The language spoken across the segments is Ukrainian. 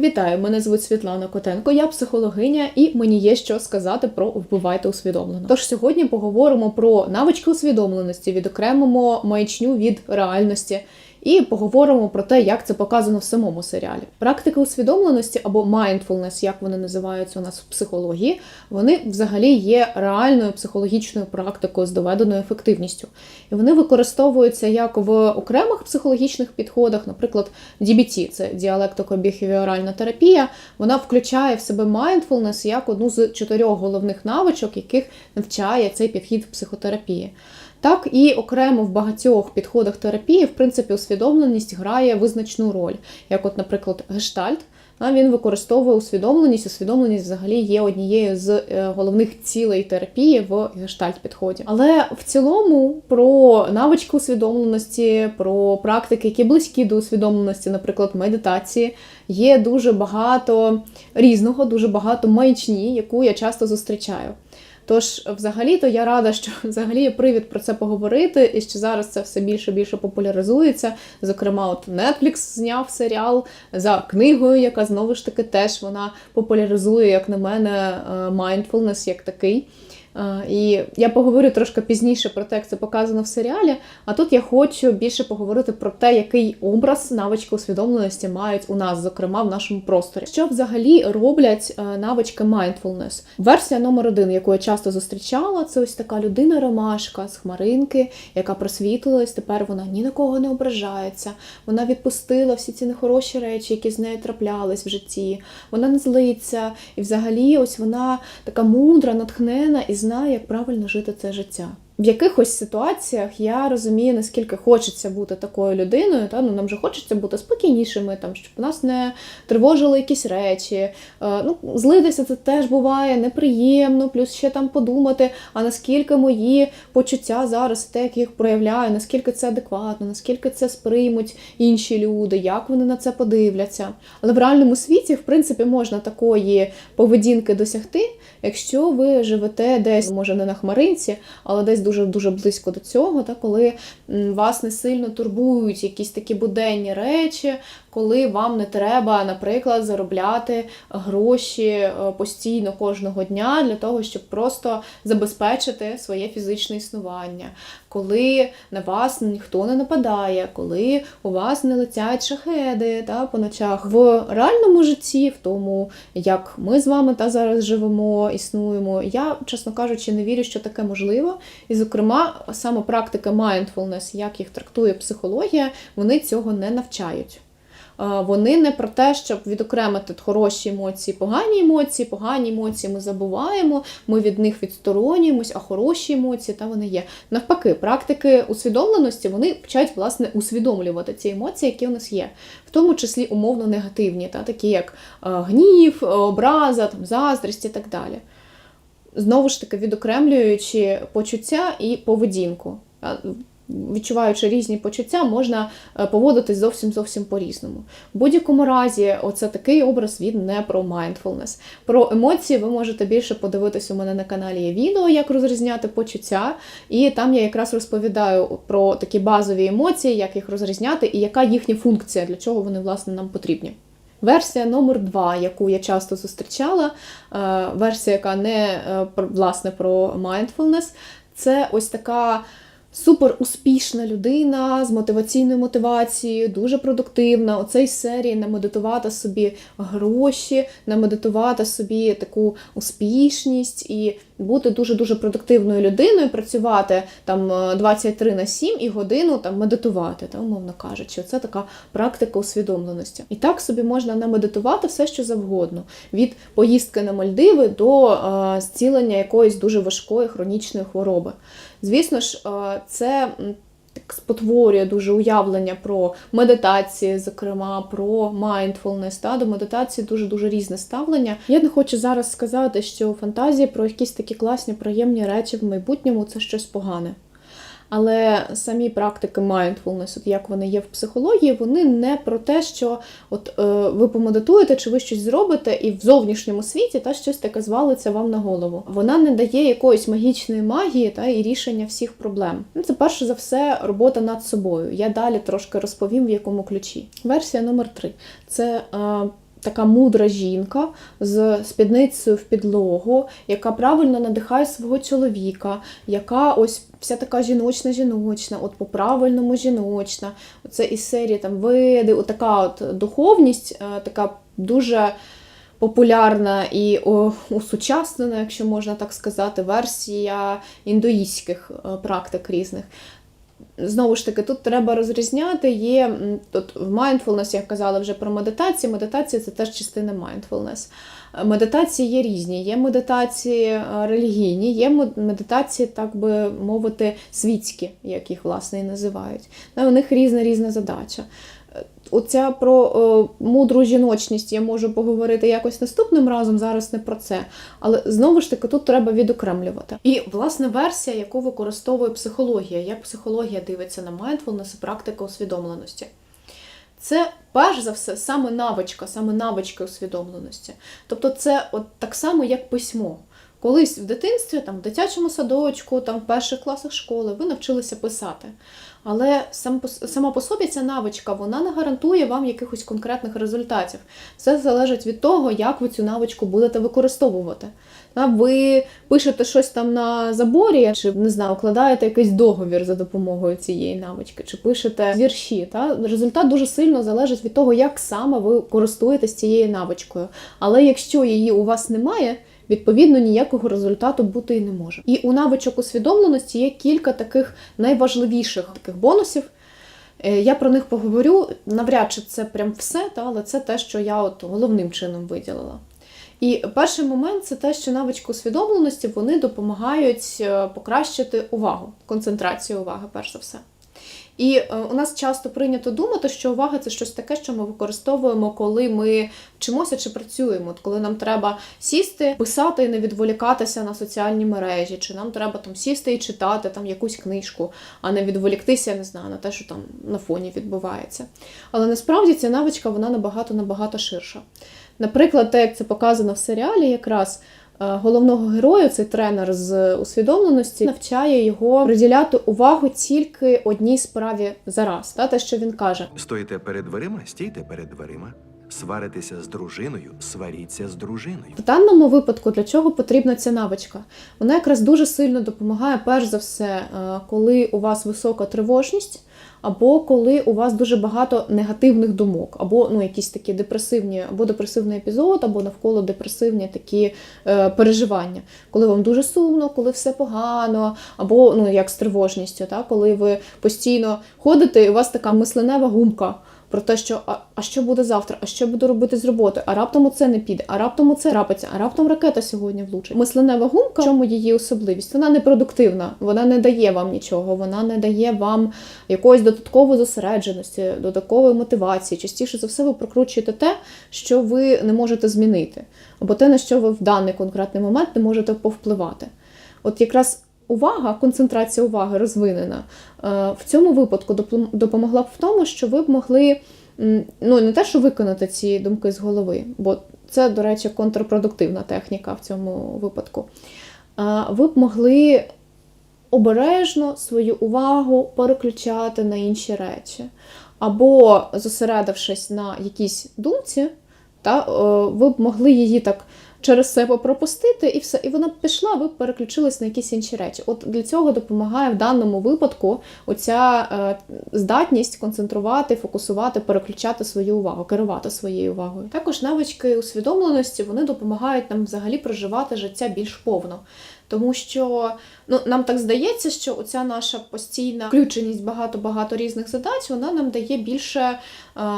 Вітаю, мене звуть Світлана Котенко, я психологиня, і мені є що сказати про вбивайте усвідомлено. Тож сьогодні поговоримо про навички усвідомленості, відокремимо маячню від реальності. І поговоримо про те, як це показано в самому серіалі. Практики усвідомленості або mindfulness, як вони називаються у нас в психології, вони взагалі є реальною психологічною практикою з доведеною ефективністю. І вони використовуються як в окремих психологічних підходах, наприклад, DBT – це діалектико-біхевіоральна терапія. Вона включає в себе mindfulness як одну з чотирьох головних навичок, яких навчає цей підхід в психотерапії. Так і окремо в багатьох підходах терапії, в принципі, усвідомленість грає визначну роль. Як, от, наприклад, гештальт, він використовує усвідомленість. Усвідомленість взагалі є однією з е, головних цілей терапії в гештальт-підході. Але в цілому про навички усвідомленості, про практики, які близькі до усвідомленості, наприклад, медитації, є дуже багато різного, дуже багато маячні, яку я часто зустрічаю. Тож, взагалі-то я рада, що взагалі є привід про це поговорити, і що зараз це все більше більше популяризується. Зокрема, от Netflix зняв серіал за книгою, яка знову ж таки теж вона популяризує, як на мене, mindfulness як такий. І я поговорю трошки пізніше про те, як це показано в серіалі. А тут я хочу більше поговорити про те, який образ навички усвідомленості мають у нас, зокрема в нашому просторі. Що взагалі роблять навички mindfulness? Версія номер один, яку я часто зустрічала, це ось така людина-ромашка з хмаринки, яка просвітлилась. Тепер вона ні на кого не ображається. Вона відпустила всі ці нехороші речі, які з нею траплялись в житті. Вона не злиться, і взагалі, ось вона така мудра, натхнена і знає, як правильно жити це життя. В якихось ситуаціях я розумію, наскільки хочеться бути такою людиною. Та ну нам же хочеться бути спокійнішими, там щоб нас не тривожили якісь речі. Е, ну, злитися це теж буває неприємно, плюс ще там подумати, а наскільки мої почуття зараз, те, як їх проявляю, наскільки це адекватно, наскільки це сприймуть інші люди, як вони на це подивляться. Але в реальному світі, в принципі, можна такої поведінки досягти, якщо ви живете десь, може не на хмаринці, але десь дуже дуже близько до цього, та коли вас не сильно турбують якісь такі буденні речі, коли вам не треба, наприклад, заробляти гроші е, постійно кожного дня для того, щоб просто забезпечити своє фізичне існування, коли на вас ніхто не нападає, коли у вас не летять шахеди та по ночах в реальному житті, в тому, як ми з вами та зараз живемо, існуємо. Я, чесно кажучи, не вірю, що таке можливо. І, зокрема, саме практика mindfulness, як їх трактує психологія, вони цього не навчають. Вони не про те, щоб відокремити хороші емоції, погані емоції, погані емоції ми забуваємо, ми від них відсторонюємось, а хороші емоції та вони є. Навпаки, практики усвідомленості вони вчать власне усвідомлювати ці емоції, які у нас є, в тому числі умовно негативні, та такі як гнів, образа, там, заздрість і так далі. Знову ж таки, відокремлюючи почуття і поведінку відчуваючи різні почуття, можна е, поводитись зовсім зовсім по-різному. В будь-якому разі, оце такий образ він не про mindfulness. Про емоції ви можете більше подивитись у мене на каналі є відео, як розрізняти почуття, і там я якраз розповідаю про такі базові емоції, як їх розрізняти, і яка їхня функція, для чого вони власне нам потрібні. Версія номер 2 яку я часто зустрічала, е, версія, яка не е, власне про mindfulness, це ось така Супер успішна людина з мотиваційною мотивацією, дуже продуктивна. Оцей серії намедитувати собі гроші, намедитувати собі таку успішність і бути дуже-дуже продуктивною людиною, працювати там 23 на 7 і годину там медитувати, та, умовно кажучи, це така практика усвідомленості. І так собі можна намедитувати все, що завгодно, від поїздки на Мальдиви до е, зцілення якоїсь дуже важкої хронічної хвороби. Звісно ж, е, це так спотворює дуже уявлення про медитації, зокрема про mindfulness, та до медитації дуже дуже різне ставлення. Я не хочу зараз сказати, що фантазії про якісь такі класні, приємні речі в майбутньому це щось погане. Але самі практики mindfulness, от як вони є в психології, вони не про те, що от е, ви помедитуєте чи ви щось зробите, і в зовнішньому світі та щось таке звалиться вам на голову. Вона не дає якоїсь магічної магії та і рішення всіх проблем. Ну, Це перше за все робота над собою. Я далі трошки розповім, в якому ключі. Версія номер три це. Е, така мудра жінка з спідницею в підлогу, яка правильно надихає свого чоловіка, яка ось вся така жіночна, жіночна, от по-правильному жіночна. Це із серії там веди, от така от духовність, е, така дуже популярна і усучаснена, якщо можна так сказати, версія індуїстських е, практик різних. Знову ж таки, тут треба розрізняти. Є тут в mindfulness, як казала вже про медитацію. Медитація це теж частина mindfulness. Е, Медитації є різні. Є медитації е, релігійні, є медитації, так би мовити, світські, як їх власне і називають. У них різна різна задача. Оця про е, мудру жіночність я можу поговорити якось наступним разом, зараз не про це. Але знову ж таки тут треба відокремлювати. І власне версія, яку використовує психологія, як психологія дивиться на mindfulness і практика усвідомленості. Це перш за все саме навичка, саме навички усвідомленості. Тобто, це от так само, як письмо. Колись в дитинстві, там, в дитячому садочку, там, в перших класах школи ви навчилися писати. Але сам, сама по собі ця навичка вона не гарантує вам якихось конкретних результатів. Все залежить від того, як ви цю навичку будете використовувати. Ви пишете щось там на заборі, чи не знаю, укладаєте якийсь договір за допомогою цієї навички, чи пишете вірші. Та? Результат дуже сильно залежить від того, як саме ви користуєтесь цією навичкою. Але якщо її у вас немає, відповідно ніякого результату бути і не може. І у навичок усвідомленості є кілька таких найважливіших таких бонусів. Е, Я про них поговорю. Навряд чи це прям все, та, але це те, що я от головним чином виділила. І перший момент це те, що навички усвідомленості вони допомагають е, покращити увагу, концентрацію уваги, перш за все. І е, у нас часто прийнято думати, що увага це щось таке, що ми використовуємо, коли ми вчимося чи працюємо. От коли нам треба сісти, писати і не відволікатися на соціальні мережі, чи нам треба там сісти і читати там якусь книжку, а не відволіктися, не знаю, на те, що там на фоні відбувається. Але насправді ця навичка вона набагато набагато ширша. Наприклад, те, як це показано в серіалі, якраз головного героя, цей тренер з усвідомленості, навчає його приділяти увагу тільки одній справі зараз. Та те, що він каже. Стоїте перед дверима, стійте перед дверима. Сваритеся з дружиною, сваріться з дружиною. В даному випадку для чого потрібна ця навичка? Вона якраз дуже сильно допомагає, перш за все, е, коли у вас висока тривожність, або коли у вас дуже багато негативних думок, або ну, якісь такі депресивні, або депресивний епізод, або навколо депресивні такі е, переживання. Коли вам дуже сумно, коли все погано, або ну, як з тривожністю, та? коли ви постійно ходите, і у вас така мисленева гумка про те, що а, а що буде завтра, а що буду робити з роботи, а раптом це не піде, а раптом це трапиться, а раптом ракета сьогодні влучить. Мисленева гумка, в чому її особливість? Вона непродуктивна, вона не дає вам нічого, вона не дає вам якоїсь додаткової зосередженості, додаткової мотивації. Частіше за все ви прокручуєте те, що ви не можете змінити, або те, на що ви в даний конкретний момент не можете повпливати. От якраз увага, концентрація уваги розвинена е, в цьому випадку допомогла б в тому, що ви б могли ну не те, що виконати ці думки з голови, бо це, до речі, контрпродуктивна техніка в цьому випадку. Ви б могли обережно свою увагу переключати на інші речі. Або зосередившись на якійсь думці, та, е, ви б могли її так через себе пропустити, і все, і вона пішла, ви переключились на якісь інші речі. От для цього допомагає в даному випадку оця е, здатність концентрувати, фокусувати, переключати свою увагу, керувати своєю увагою. Також навички усвідомленості вони допомагають нам взагалі проживати життя більш повно. Тому що ну, нам так здається, що оця наша постійна включеність багато-багато різних задач, вона нам дає більше е,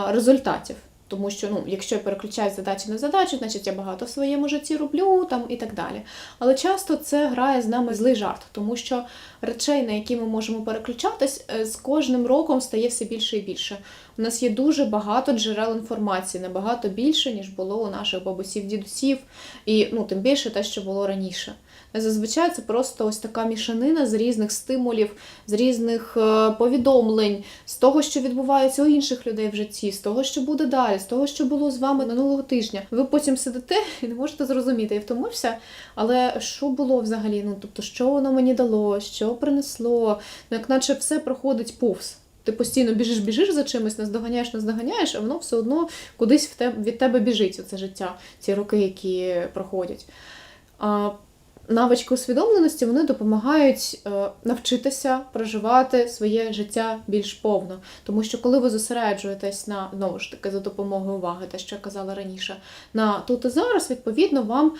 результатів. Тому що ну, якщо я переключаю задачі на задачу, значить я багато в своєму житті роблю там і так далі. Але часто це грає з нами злий жарт, тому що речей, на які ми можемо переключатись, е, з кожним роком стає все більше і більше. У нас є дуже багато джерел інформації, набагато більше, ніж було у наших бабусів, дідусів, і ну, тим більше те, що було раніше. Зазвичай це просто ось така мішанина з різних стимулів, з різних е, повідомлень, з того, що відбувається у інших людей в житті, з того, що буде далі, з того, що було з вами минулого тижня. Ви потім сидите і не можете зрозуміти, я втомився, але що було взагалі? Ну тобто, що воно мені дало, що принесло, ну як наче все проходить повз. Ти постійно біжиш, біжиш за чимось, наздоганяєш, наздоганяєш, а воно все одно кудись в тебе, від тебе біжить оце життя, ці роки, які проходять. А навички усвідомленості вони допомагають е, навчитися проживати своє життя більш повно. Тому що коли ви зосереджуєтесь на знову ж таки за допомогою уваги, те, що я казала раніше, на тут і зараз, відповідно, вам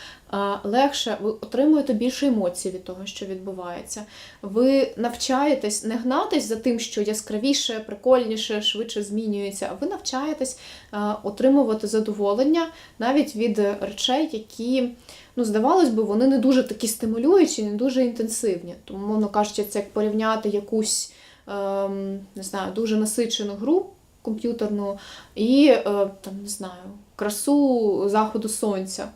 легше ви отримуєте більше емоцій від того, що відбувається. Ви навчаєтесь не гнатись за тим, що яскравіше, прикольніше, швидше змінюється. А ви навчаєтесь отримувати задоволення навіть від речей, які ну, здавалось би, вони не дуже такі стимулюючі, не дуже інтенсивні. Тому, мовно кажучи, це як порівняти якусь ем, не знаю, дуже насичену гру комп'ютерну і е, там, не знаю, красу заходу сонця.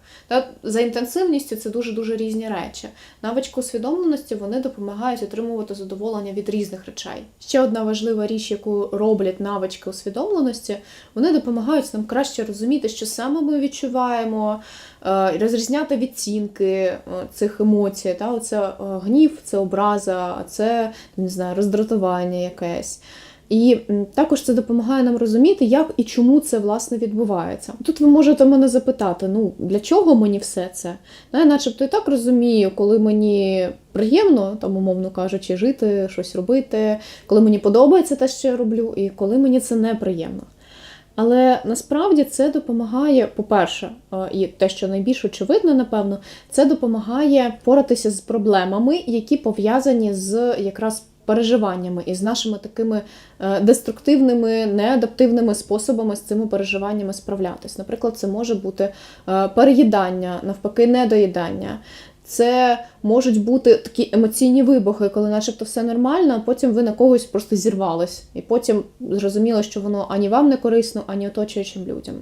За інтенсивністю це дуже-дуже різні речі. Навички усвідомленості вони допомагають отримувати задоволення від різних речей. Ще одна важлива річ, яку роблять навички усвідомленості, вони допомагають нам краще розуміти, що саме ми відчуваємо, е, розрізняти відцінки е, цих емоцій. Та? Оце е, гнів, це образа, це не знаю, роздратування якесь. І також це допомагає нам розуміти, як і чому це власне відбувається. Тут ви можете мене запитати: ну для чого мені все це? Ну, я начебто і так розумію, коли мені приємно, там, умовно кажучи, жити, щось робити, коли мені подобається те, що я роблю, і коли мені це неприємно. Але насправді це допомагає, по-перше, е, і те, що найбільш очевидно, напевно, це допомагає впоратися з проблемами, які пов'язані з якраз переживаннями і з нашими такими е, деструктивними, неадаптивними способами з цими переживаннями справлятись. Наприклад, це може бути е, переїдання, навпаки, недоїдання. Це можуть бути такі емоційні вибухи, коли начебто все нормально, а потім ви на когось просто зірвались. І потім зрозуміло, що воно ані вам не корисно, ані оточуючим людям.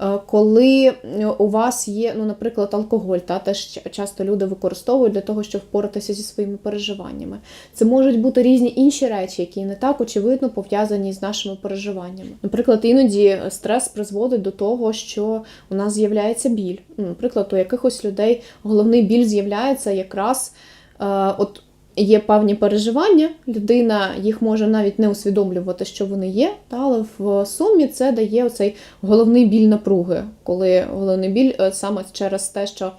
Е, Коли у вас є, ну, наприклад, алкоголь, та теж часто люди використовують для того, щоб впоратися зі своїми переживаннями. Це можуть бути різні інші речі, які не так очевидно пов'язані з нашими переживаннями. Наприклад, іноді стрес призводить до того, що у нас з'являється біль. Ну, Наприклад, у якихось людей головний біль з'являється якраз е, от. Є певні переживання, людина їх може навіть не усвідомлювати, що вони є, та, але в сумі це дає оцей головний біль напруги, коли головний біль е, саме через те, що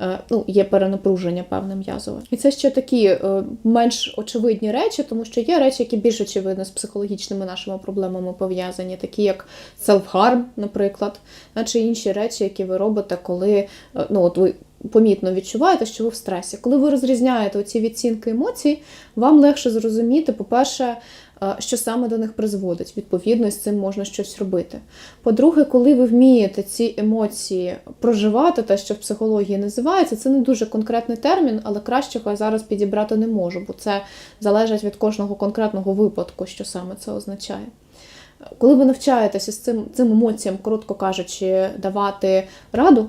е, ну, є перенапруження певне м'язове. І це ще такі е, менш очевидні речі, тому що є речі, які більш очевидно з психологічними нашими проблемами пов'язані, такі як self-harm, наприклад, чи інші речі, які ви робите, коли ну, от ви помітно відчуваєте, що ви в стресі. Коли ви розрізняєте оці відцінки емоцій, вам легше зрозуміти, по-перше, е, що саме до них призводить. Відповідно, з цим можна щось робити. По-друге, коли ви вмієте ці емоції проживати, те, що в психології називається, це не дуже конкретний термін, але кращого я зараз підібрати не можу, бо це залежить від кожного конкретного випадку, що саме це означає. Коли ви навчаєтеся з цим, цим емоціям, коротко кажучи, давати раду,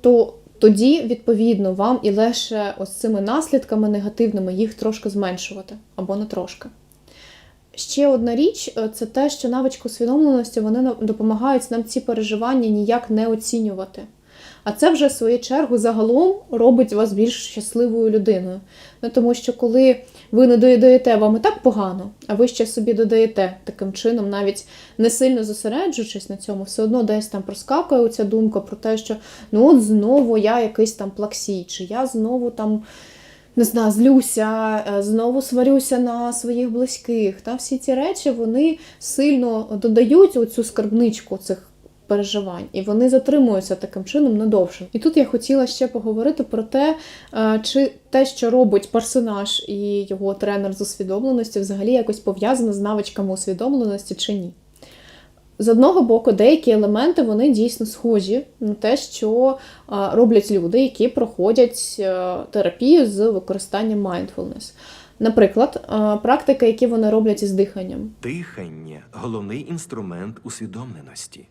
то тоді, відповідно, вам і лише ось цими наслідками негативними їх трошки зменшувати або не трошки. Ще одна річ е, це те, що навички усвідомленості вони допомагають нам ці переживання ніяк не оцінювати. А це вже в свою чергу загалом робить вас більш щасливою людиною. Ну, тому що коли ви не доїдаєте, вам і так погано, а ви ще собі додаєте таким чином, навіть не сильно зосереджуючись на цьому, все одно десь там проскакує оця думка про те, що ну от знову я якийсь там плаксій, чи я знову там. Не знаю, злюся, е, знову сварюся на своїх близьких. Та всі ці речі вони сильно додають оцю скарбничку цих переживань, і вони затримуються таким чином надовше. І тут я хотіла ще поговорити про те, е, чи те, що робить персонаж і його тренер з усвідомленості, взагалі якось пов'язано з навичками усвідомленості чи ні. З одного боку, деякі елементи вони дійсно схожі на те, що роблять люди, які проходять е, терапію з використанням mindfulness. Наприклад, практики, які вони роблять із диханням. Дихання головний інструмент усвідомленості.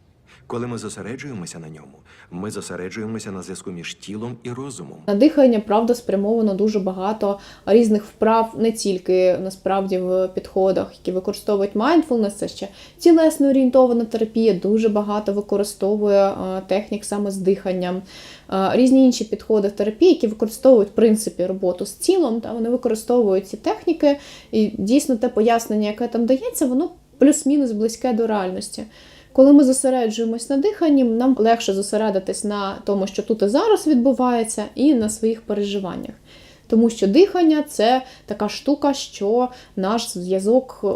Коли ми зосереджуємося на ньому, ми зосереджуємося на зв'язку між тілом і розумом. На дихання, правда, спрямовано дуже багато різних вправ, не тільки насправді в підходах, які використовують mindfulness, це ще тілесно орієнтована терапія, дуже багато використовує технік саме з диханням. Різні інші підходи терапії, які використовують в принципі роботу з тілом, та вони використовують ці техніки, і дійсно те пояснення, яке там дається, воно плюс-мінус близьке до реальності. Коли ми зосереджуємось на диханні, нам легше зосередитись на тому, що тут і зараз відбувається, і на своїх переживаннях. Тому що дихання це така штука, що наш зв'язок е,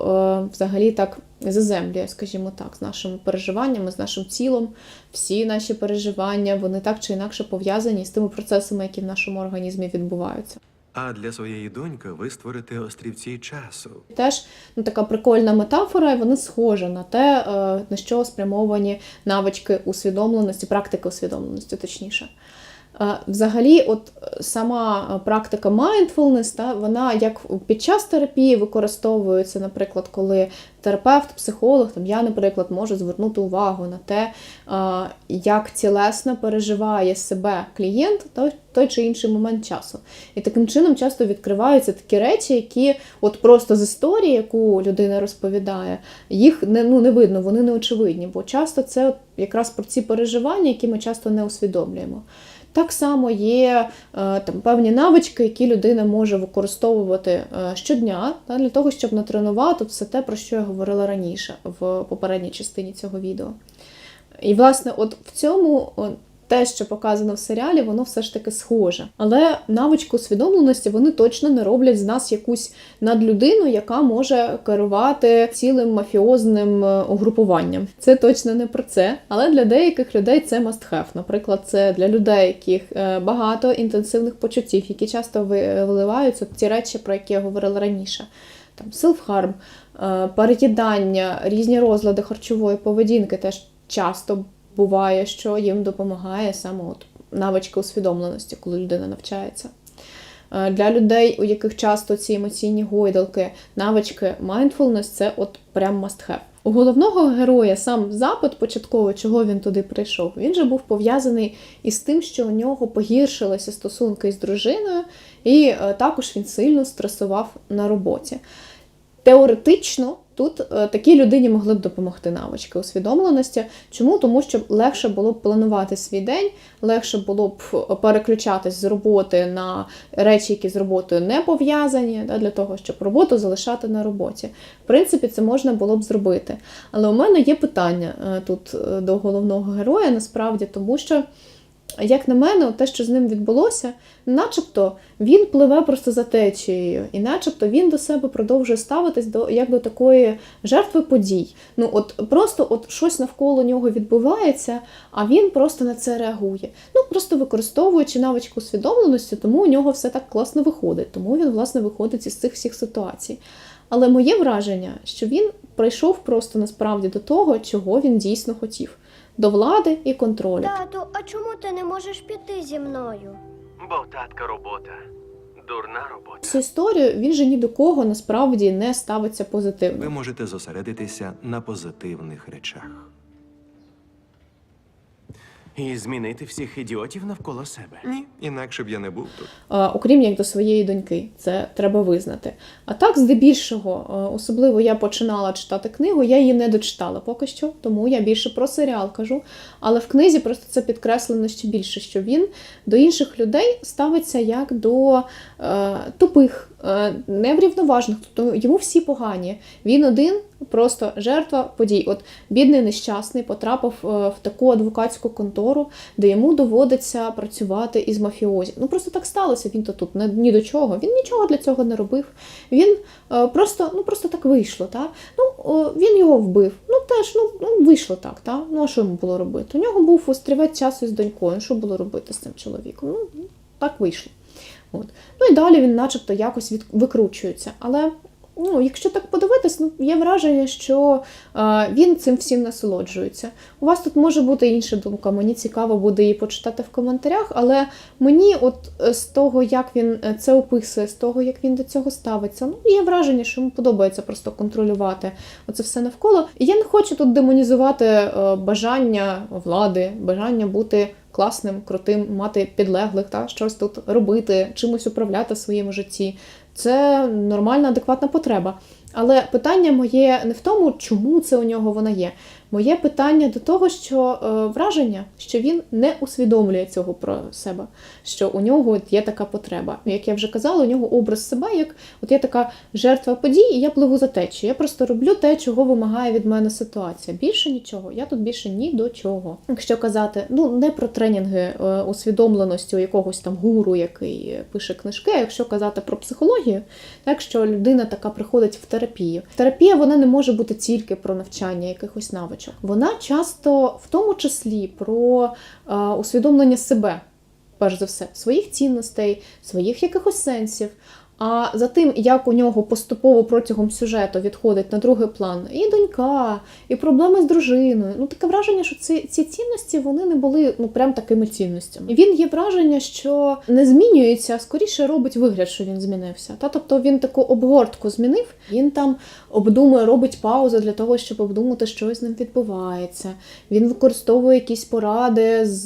взагалі так заземлює, скажімо так, з нашими переживаннями, з нашим тілом. Всі наші переживання вони так чи інакше пов'язані з тими процесами, які в нашому організмі відбуваються. А для своєї доньки ви створите острівці часу. Теж ну, така прикольна метафора, і вони схожа на те, е, на що спрямовані навички усвідомленості, практики усвідомленості, точніше. Взагалі, от е, сама е, практика mindfulness, та, вона як під час терапії використовується, наприклад, коли терапевт, психолог, там я, наприклад, можу звернути увагу на те, як тілесно переживає себе клієнт той, той чи інший момент часу. І таким чином часто відкриваються такі речі, які от просто з історії, яку людина розповідає, їх не, ну, не видно, вони не очевидні, бо часто це от якраз про ці переживання, які ми часто не усвідомлюємо. Так само є е, там певні навички, які людина може використовувати е, щодня для того, щоб натренувати все те, про що я говорила раніше в попередній частині цього відео. І, власне, от в цьому те, що показано в серіалі, воно все ж таки схоже. Але навички усвідомленості вони точно не роблять з нас якусь надлюдину, яка може керувати цілим мафіозним е, угрупуванням. Це точно не про це. Але для деяких людей це must have. Наприклад, це для людей, яких е, багато інтенсивних почуттів, які часто виливаються ті речі, про які я говорила раніше. Там селф-харм, е, переїдання, різні розлади харчової поведінки теж часто буває, що їм допомагає саме от навички усвідомленості, коли людина навчається. Е, Для людей, у яких часто ці емоційні гойдалки, навички mindfulness – це от прям must have. У головного героя сам запит початковий, чого він туди прийшов, він же був пов'язаний із тим, що у нього погіршилися стосунки з дружиною, і е, також він сильно стресував на роботі. Теоретично тут е, такій людині могли б допомогти навички усвідомленості. Чому? Тому що легше було б планувати свій день, легше було б переключатись з роботи на речі, які з роботою не пов'язані, для того, щоб роботу залишати на роботі. В принципі, це можна було б зробити. Але у мене є питання е, тут е, до головного героя, насправді, тому що. Як на мене, те, що з ним відбулося, начебто він пливе просто за течією, і начебто він до себе продовжує ставитись до як до такої жертви подій. Ну от просто от щось навколо нього відбувається, а він просто на це реагує. Ну просто використовуючи навичку усвідомленості, тому у нього все так класно виходить, тому він власне виходить із цих всіх ситуацій. Але моє враження, що він прийшов просто насправді до того, чого він дійсно хотів до влади і контролю. Тату, а чому ти не можеш піти зі мною? Бо татка робота. Дурна робота. Цю історію він же ні до кого насправді не ставиться Ви можете зосередитися на позитивних речах. І змінити всіх ідіотів навколо себе. Ні, інакше б я не був тут. Е, окрім як до своєї доньки, це треба визнати. А так, здебільшого, е, особливо я починала читати книгу, я її не дочитала поки що, тому я більше про серіал кажу. Але в книзі просто це підкреслено ще більше, що він до інших людей ставиться як до е, тупих, е, неврівноважних, тобто йому всі погані. Він один. Просто жертва подій. От бідний нещасний потрапив е, в таку адвокатську контору, де йому доводиться працювати із мафіозі. Ну просто так сталося. Він то тут ні до чого. Він нічого для цього не робив. Він е, просто, ну просто так вийшло. Та? Ну він його вбив. Ну теж ну, ну вийшло так. Та? Ну а що йому було робити? У нього був острівець часу з донькою. Що було робити з цим чоловіком? Ну так вийшло. От. Ну і далі він, начебто, якось від... викручується. Але ну, якщо так подивитись, ну є враження, що е, він цим всім насолоджується. У вас тут може бути інша думка. Мені цікаво буде її почитати в коментарях, але мені, от е, з того, як він е, це описує, з того, як він до цього ставиться, ну є враження, що йому подобається просто контролювати оце все навколо. Я не хочу тут демонізувати е, бажання влади, бажання бути класним, крутим, мати підлеглих, та щось тут робити, чимось управляти в своєму житті. Це нормальна, адекватна потреба. Але питання моє не в тому, чому це у нього вона є. Моє питання до того, що е, враження, що він не усвідомлює цього про себе, що у нього от є така потреба. Як я вже казала, у нього образ себе як от я така жертва подій, і я пливу за течією. Я просто роблю те, чого вимагає від мене ситуація. Більше нічого. Я тут більше ні до чого. Якщо казати, ну не про тренінги е, усвідомленості у якогось там гуру, який пише книжки, а якщо казати про психологію, так що людина така приходить в терапію. Терапія вона не може бути тільки про навчання якихось навичок. Вона часто в тому числі про е, усвідомлення себе, перш за все, своїх цінностей, своїх якихось сенсів. А за тим, як у нього поступово протягом сюжету відходить на другий план і донька, і проблеми з дружиною. Ну таке враження, що ці, ці цінності вони не були ну прям такими цінностями. Він є враження, що не змінюється, а скоріше робить вигляд, що він змінився. Та тобто він таку обгортку змінив. Він там обдумує, робить паузу для того, щоб обдумати, що з ним відбувається. Він використовує якісь поради з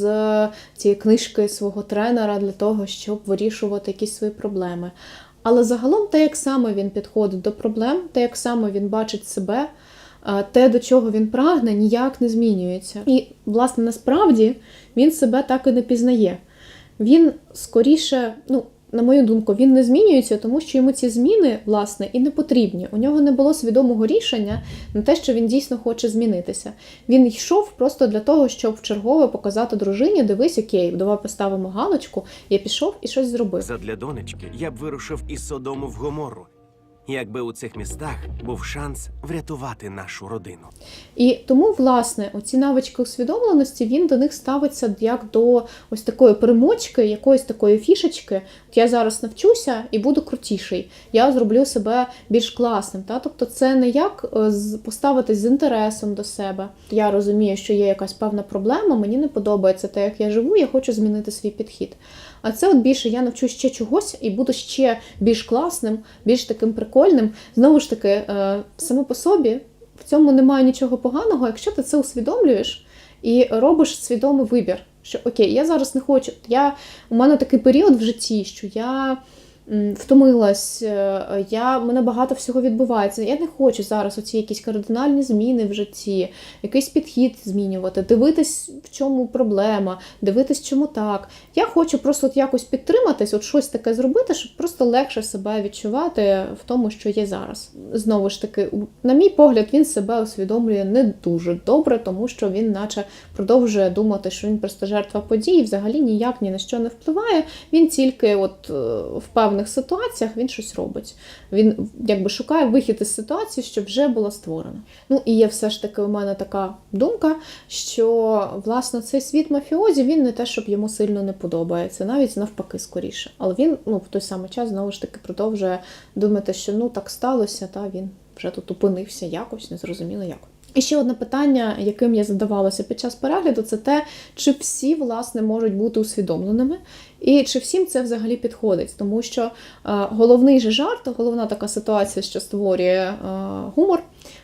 цієї книжки свого тренера для того, щоб вирішувати якісь свої проблеми. Але загалом те, як саме він підходить до проблем, те, як саме він бачить себе, е, те, до чого він прагне, ніяк не змінюється. І, власне, насправді він себе так і не пізнає. Він скоріше, ну, на мою думку, він не змінюється, тому що йому ці зміни, власне, і не потрібні. У нього не було свідомого рішення на те, що він дійсно хоче змінитися. Він йшов просто для того, щоб вчергове показати дружині: дивись, окей, давай поставимо галочку, я пішов і щось зробив. Задля донечки я б вирушив із Содому в Гомору, якби у цих містах був шанс врятувати нашу родину. І тому, власне, оці навички усвідомленості він до них ставиться як до ось такої примочки, якоїсь такої фішечки. Я зараз навчуся і буду крутіший. Я зроблю себе більш класним. Та? Тобто, це не як е, поставитись з інтересом до себе. Я розумію, що є якась певна проблема, мені не подобається те, як я живу, я хочу змінити свій підхід. А це от більше я навчусь ще чогось і буду ще більш класним, більш таким прикольним. Знову ж таки, е, саме по собі в цьому немає нічого поганого, якщо ти це усвідомлюєш і робиш свідомий вибір. Що окей, я зараз не хочу. Я, у мене такий період в житті, що я втомилась, е, я, мене багато всього відбувається. Я не хочу зараз оці якісь кардинальні зміни в житті, якийсь підхід змінювати, дивитись, в чому проблема, дивитись, чому так. Я хочу просто от якось підтриматись, от щось таке зробити, щоб просто легше себе відчувати в тому, що є зараз. Знову ж таки, на мій погляд, він себе усвідомлює не дуже добре, тому що він, наче, продовжує думати, що він просто жертва подій, взагалі ніяк ні на що не впливає. Він тільки от е, в певних ситуаціях він щось робить. Він якби шукає вихід із ситуації, що вже була створена. Ну і є все ж таки у мене така думка, що власне цей світ мафіозі він не те, щоб йому сильно не подобається, навіть навпаки, скоріше. Але він ну в той самий час знову ж таки продовжує думати, що ну так сталося, та він вже тут опинився якось, незрозуміло як. І ще одне питання, яким я задавалася під час перегляду, це те, чи всі власне можуть бути усвідомленими, і чи всім це взагалі підходить. Тому що е, головний же жарт, головна така ситуація, що створює е, гумор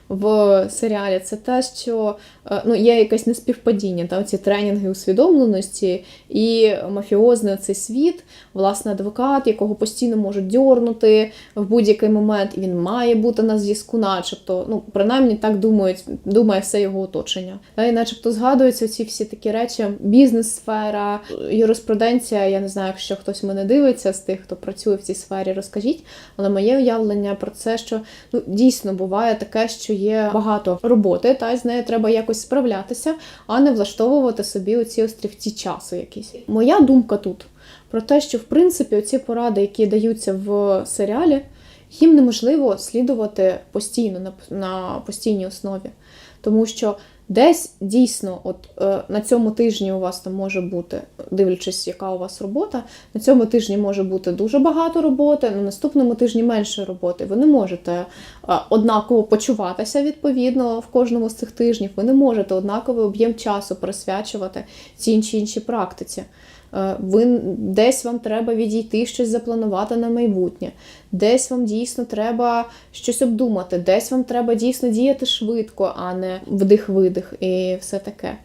в серіалі, це те, що е, ну, є якесь неспівпадіння, та, ці тренінги усвідомленості і мафіозний цей світ, власне, адвокат, якого постійно можуть дьорнути в будь-який момент, і він має бути на зв'язку, начебто, ну, принаймні так думають, думає все його оточення. Та, і начебто згадуються ці всі такі речі: бізнес-сфера, юриспруденція. Я не знаю, якщо хтось мене дивиться з тих, хто працює в цій сфері, розкажіть. Але моє уявлення про це, що ну, дійсно буває таке, що є багато роботи, та й з нею треба якось справлятися, а не влаштовувати собі оці острівці часу якісь. Моя думка тут про те, що в принципі оці поради, які даються в серіалі, їм неможливо слідувати постійно на, на постійній основі. Тому що Десь дійсно, от е, на цьому тижні у вас там може бути, дивлячись, яка у вас робота, на цьому тижні може бути дуже багато роботи, на наступному тижні менше роботи. Ви не можете е, однаково почуватися відповідно в кожному з цих тижнів. Ви не можете однаковий об'єм часу присвячувати цій чи іншій практиці. Е, Ви десь вам треба відійти, щось запланувати на майбутнє, десь вам дійсно треба щось обдумати, десь вам треба дійсно діяти швидко, а не вдих-видих і все таке.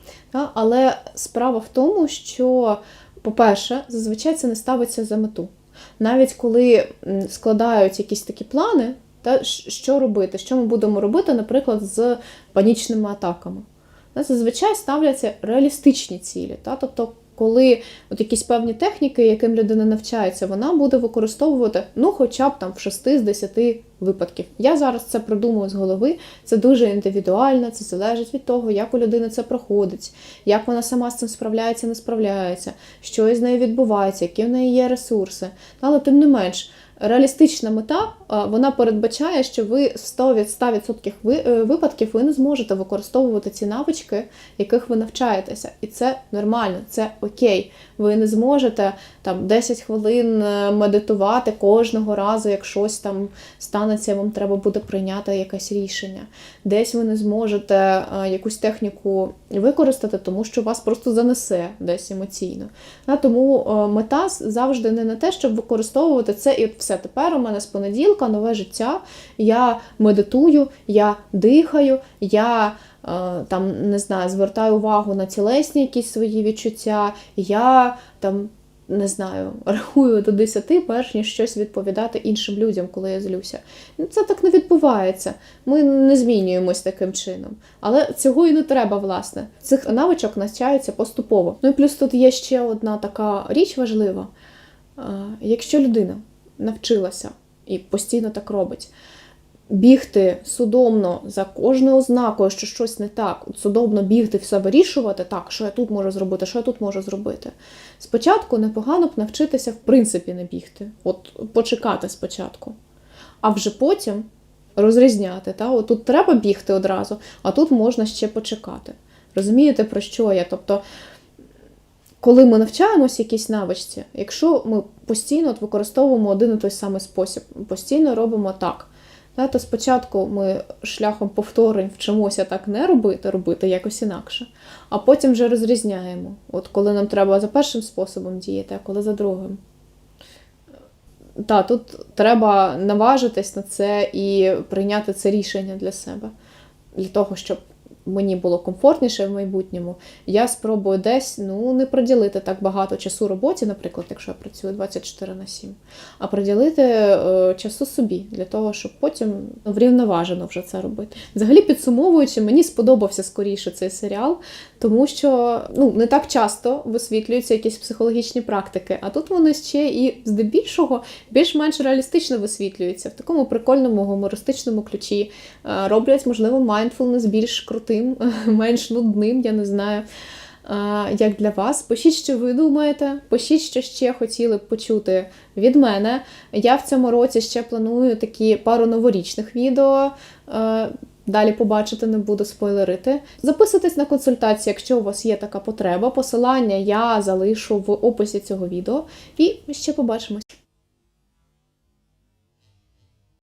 Але справа в тому, що, по-перше, зазвичай це не ставиться за мету. Навіть коли складають якісь такі плани, та що робити, що ми будемо робити, наприклад, з панічними атаками. Зазвичай ставляться реалістичні цілі. Та? Тобто, коли от якісь певні техніки, яким людина навчається, вона буде використовувати ну, хоча б там в 6 з 10 випадків. Я зараз це продумую з голови. Це дуже індивідуально, це залежить від того, як у людини це проходить, як вона сама з цим справляється, не справляється, що із нею відбувається, які в неї є ресурси. Але тим не менш. Реалістична мета вона передбачає, що ви в 100 від 100% е, випадків ви не зможете використовувати ці навички, яких ви навчаєтеся, і це нормально, це окей. Ви не зможете там 10 хвилин е, медитувати кожного разу, як щось там станеться, вам треба буде прийняти якесь рішення. Десь ви не зможете е, якусь техніку використати, тому що вас просто занесе десь емоційно. Тому мета завжди не на те, щоб використовувати це, і все тепер у мене з понеділка нове життя. Я медитую, я дихаю, я е, там не знаю, звертаю увагу на тілесні якісь свої відчуття, я там. Не знаю, рахую до 10, перш ніж щось відповідати іншим людям, коли я злюся. Ну, Це так не відбувається. Ми не змінюємось таким чином. Але цього і не треба, власне. Цих навичок навчаються поступово. Ну і плюс тут є ще одна така річ важлива. Е, Якщо людина навчилася і постійно так робить, бігти судомно за кожною ознакою, що щось не так, судомно бігти все вирішувати, так, що я тут можу зробити, що я тут можу зробити. Спочатку непогано б навчитися, в принципі, не бігти, от почекати спочатку, а вже потім розрізняти. Та? От тут треба бігти одразу, а тут можна ще почекати. Розумієте, про що я? Тобто, коли ми навчаємося якійсь навичці, якщо ми постійно от використовуємо один і той самий спосіб, постійно робимо так. та, То спочатку ми шляхом повторень вчимося так не робити, робити якось інакше, а потім вже розрізняємо. От коли нам треба за першим способом діяти, а коли за другим. Та, тут треба наважитись на це і прийняти це рішення для себе, для того, щоб мені було комфортніше в майбутньому. Я спробую десь ну, не приділити так багато часу роботі, наприклад, якщо я працюю 24 на 7, а приділити е, часу собі для того, щоб потім врівноважено вже це робити. Взагалі, підсумовуючи, мені сподобався скоріше цей серіал, тому що ну, не так часто висвітлюються якісь психологічні практики, а тут вони ще і здебільшого більш-менш реалістично висвітлюються в такому прикольному гумористичному ключі. Е, Роблять, можливо, майндфулнес більш крутим, менш нудним, я не знаю. Як для вас, пишіть, що ви думаєте, пишіть, що ще хотіли б почути від мене. Я в цьому році ще планую такі пару новорічних відео. Далі побачите, не буду спойлерити. Записуйтесь на консультацію, якщо у вас є така потреба. Посилання я залишу в описі цього відео. І ще побачимось.